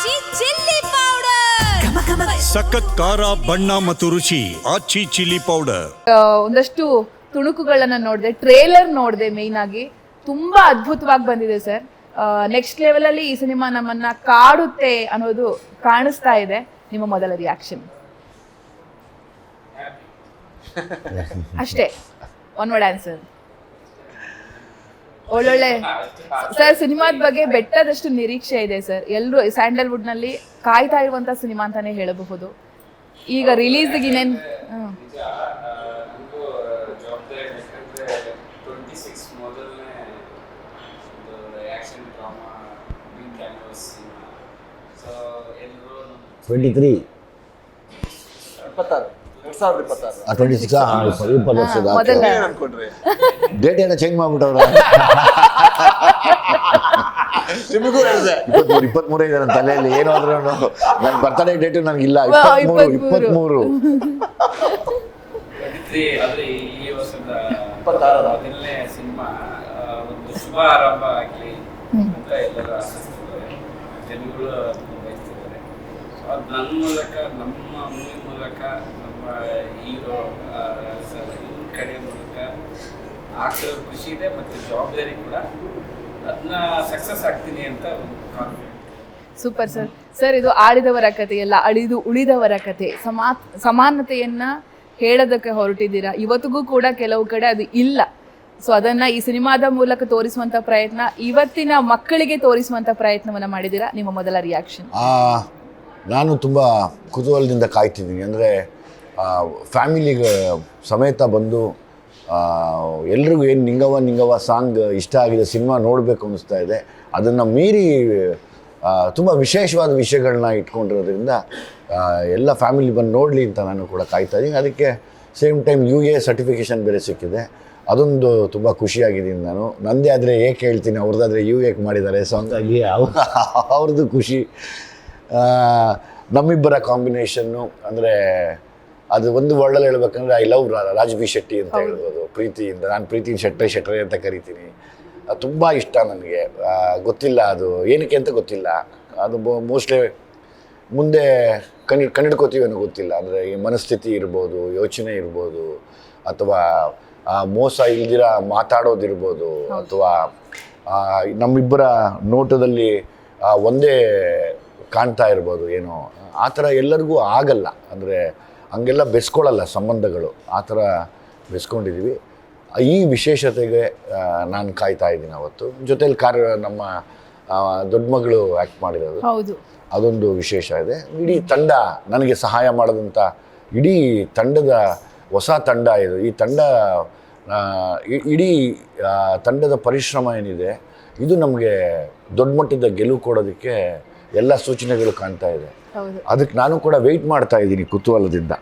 ಆಚಿ chilli powder ಸಖತ್ ಖಾರ ಬಣ್ಣ ಮತ್ತು ರುಚಿ ಆಚಿ ಚಿಲ್ಲಿ ಪೌಡರ್ ಒಂದಷ್ಟು ತುಣುಕುಗಳನ್ನ ನೋಡಿದೆ ಟ್ರೇಲರ್ ನೋಡಿದೆ ಮೇಯ್ನ್ ಆಗಿ. ತುಂಬಾ ಅದ್ಭುತವಾಗಿ ಬಂದಿದೆ ಸರ್. ನೆಕ್ಸ್ಟ್ ಲೆವೆಲ್ ಅಲ್ಲಿ ಈ ಸಿನಿಮಾ ನಮ್ಮನ್ನ ಕಾಡುತ್ತೆ ಅನ್ನೋದು ಕಾಣಿಸ್ತಾ ಇದೆ. ನಿಮ್ಮ ಮೊದಲ ರಿಯಾಕ್ಷನ್ ಅಷ್ಟೇ. ಒನ್ ವರ್ಡ್ ಆನ್ಸರ್ ಒಳ್ಳೊಳ್ಳೆ ಸರ್ ಸಿನಿಮಾದ ಬಗ್ಗೆ ಬೆಟ್ಟದಷ್ಟು ನಿರೀಕ್ಷೆ ಇದೆ ಸರ್. ಎಲ್ಲರೂ ಸ್ಯಾಂಡಲ್ವುಡ್ನಲ್ಲಿ ಕಾಯ್ತಾ ಇರುವಂತ ಸಿನಿಮಾ ಅಂತಾನೆ ಹೇಳಬಹುದು. ಈಗ ರಿಲೀಸ್ ಇನ್ನೇನ್ ಟ್ವೆಂಟಿ ಸಿಕ್ಸ್ ಮೊದಲನೇ ಒಂದು action drama big canvas cinema so ಎಲ್ಲರೂ ಟ್ವೆಂಟಿ ತ್ರೀ ಇಪ್ಪತ್ತಾರು ಎರಡ್ ಸಾವಿರದ ಇಪ್ಪತ್ತಾರು ಟ್ವೆಂಟಿ ಸಿಕ್ಸ್ ಇಪ್ಪತ್ತು ವರ್ಷದ ಡೇಟ್ ಏನೋ ಚೇಂಜ್ ಮಾಡ್ಬಿಟ್ಟವ್ರ. ಇಪ್ಪತ್ಮೂರು ಇಪ್ಪತ್ಮೂರೇ ಇದೆ ನನ್ನ ತಲೆಯಲ್ಲಿ ಏನು ಆದ್ರೂ ನನ್ನ ಬರ್ತಡೇ ಡೇಟ್ ನನಗಿಲ್ಲ ಇಪ್ಪತ್ಮೂರು ಇಪ್ಪತ್ಮೂರು. ಸಿನಿಮಾ ಒಂದು ಶುಭ ಆರಂಭ ಆಗಲಿ ಅಂತ ಎಲ್ಲರೂ ಜನಗಳು ಅದು ನನ್ನ ಮೂಲಕ ನಮ್ಮ ಮೂವಿ ಮೂಲಕ ನಮ್ಮ ಹೀರೋ ಸರ್ ಇವ್ರ ಕಡೆ ಮೂಲಕ ಆಗ್ತಿರೋ ಖುಷಿ ಇದೆ ಮತ್ತು ಜವಾಬ್ದಾರಿ ಕೂಡ ಅದನ್ನ ಸಕ್ಸಸ್ ಆಗ್ತೀನಿ ಅಂತ ಒಂದು ಕಾನ್ಫಿಡೆಂಟ್ ಸೂಪರ್ ಸರ್ ಸರ್ ಇದು ಆಡಿದವರ ಕಥೆ ಎಲ್ಲ ಅಳಿದು ಉಳಿದವರ ಕಥೆ ಸಮಾ ಸಮಾನತೆಯನ್ನ ಹೇಳೋದಕ್ಕೆ ಹೊರಟಿದ್ದೀರಾ? ಇವತ್ತಿಗೂ ಕೂಡ ಕೆಲವು ಕಡೆ ಅದು ಇಲ್ಲ. ಸೊ ಅದನ್ನ ಈ ಸಿನಿಮಾದ ಮೂಲಕ ತೋರಿಸುವಂತ ಪ್ರಯತ್ನ ಇವತ್ತಿನ ಮಕ್ಕಳಿಗೆ ತೋರಿಸುವಂತ ಪ್ರಯತ್ನವನ್ನ ಮಾಡಿದ್ದೀರಾ? ನಿಮ್ಮ ಮೊದಲ ರಿಯಾಕ್ಷನ್ ಆ, ನಾನು ತುಂಬ ಕುತೂಹಲದಿಂದ ಕಾಯ್ತಿದ್ದೀನಿ. ಅಂದರೆ ಫ್ಯಾಮಿಲಿಗೆ ಸಮೇತ ಬಂದು ಎಲ್ರಿಗೂ ಏನು ನಿಂಗವ ನಿಂಗವ ಸಾಂಗ್ ಇಷ್ಟ ಆಗಿದೆ ಸಿನಿಮಾ ನೋಡಬೇಕು ಅನ್ನಿಸ್ತಾ ಇದೆ. ಅದನ್ನು ಮೀರಿ ತುಂಬ ವಿಶೇಷವಾದ ವಿಷಯಗಳನ್ನ ಇಟ್ಕೊಂಡಿರೋದ್ರಿಂದ ಎಲ್ಲ ಫ್ಯಾಮಿಲಿ ಬಂದು ನೋಡಲಿ ಅಂತ ನಾನು ಕೂಡ ಕಾಯ್ತಾ ಇದ್ದೀನಿ. ಅದಕ್ಕೆ same time U A certification ಬೇರೆ ಸಿಕ್ಕಿದೆ. ಅದೊಂದು ತುಂಬ ಖುಷಿಯಾಗಿದ್ದೀನಿ ನಾನು. ನಂದೇ ಆದರೆ ಏಕೆ ಹೇಳ್ತೀನಿ ಅವ್ರದ್ದಾದರೆ ಯು ಎಕ್ ಮಾಡಿದ್ದಾರೆ ಸೊ ಹಂಗಾಗಿ ಅವ್ರ ಅವ್ರದ್ದು ಖುಷಿ. ನಮ್ಮಿಬ್ಬರ ಕಾಂಬಿನೇಷನ್ನು ಅಂದರೆ ಅದು ಒಂದು ವರ್ಡಲ್ಲಿ ಹೇಳ್ಬೇಕಂದ್ರೆ I love Raj B Shetty ಅಂತ ಹೇಳ್ಬೋದು ಪ್ರೀತಿಯಿಂದ. ನಾನು ಪ್ರೀತಿ ಶೆಟ್ಟೆ ಶೆಟ್ರೆ ಅಂತ ಕರಿತೀನಿ. ತುಂಬ ಇಷ್ಟ ನನಗೆ. ಗೊತ್ತಿಲ್ಲ ಅದು. ಏನಕ್ಕೆ ಅಂತ ಗೊತ್ತಿಲ್ಲ. ಅದು ಮೋಸ್ಟ್ಲಿ ಮುಂದೆ ಕಣ್ಣಿ ಕಣ್ಣಿಡ್ಕೋತೀವಿ ಅನ್ನೋ ಗೊತ್ತಿಲ್ಲ. ಅಂದರೆ ಈ ಮನಸ್ಥಿತಿ ಇರ್ಬೋದು ಯೋಚನೆ ಇರ್ಬೋದು ಅಥವಾ ಆ, ಮೋಸ ಇಲ್ದಿರ ಮಾತಾಡೋದಿರ್ಬೋದು ಅಥವಾ ನಮ್ಮಿಬ್ಬರ ನೋಟದಲ್ಲಿ ಒಂದೇ ಕಾಣ್ತಾ ಇರ್ಬೋದು ಏನೋ. ಆ ಥರ ಎಲ್ಲರಿಗೂ ಆಗಲ್ಲ. ಅಂದರೆ ಹಂಗೆಲ್ಲ ಬೆಸ್ಕೊಳ್ಳಲ್ಲ ಸಂಬಂಧಗಳು. ಆ ಥರ ಬೆಸ್ಕೊಂಡಿದ್ದೀವಿ ಈ ವಿಶೇಷತೆಗೆ ನಾನು ಕಾಯ್ತಾ ಇದ್ದೀನಿ ಅವತ್ತು. ಜೊತೇಲಿ ಕಾರ್ಯ ನಮ್ಮ ದೊಡ್ಡ ಮಗಳು ಆ್ಯಕ್ಟ್ ಮಾಡಿರೋದು. ಹೌದು. ಅದೊಂದು ವಿಶೇಷ ಇದೆ. ಇಡೀ ತಂಡ ನನಗೆ ಸಹಾಯ ಮಾಡಿದಂಥ ಇಡೀ ತಂಡದ ಹೊಸ ತಂಡ ಇದು. ಈ ತಂಡ ಇಡೀ ತಂಡದ ಪರಿಶ್ರಮ ಏನಿದೆ ಇದು ನಮಗೆ ದೊಡ್ಡ ಮಟ್ಟದ ಗೆಲುವು ಕೊಡೋದಕ್ಕೆ ಎಲ್ಲ ಸೂಚನೆಗಳು ಕಾಣ್ತಾ ಇದೆ. ಅದಕ್ಕೆ ನಾನು ಕೂಡ ವೆಯ್ಟ್ ಮಾಡ್ತಾ ಇದ್ದೀನಿ ಕುತೂಹಲದಿಂದ.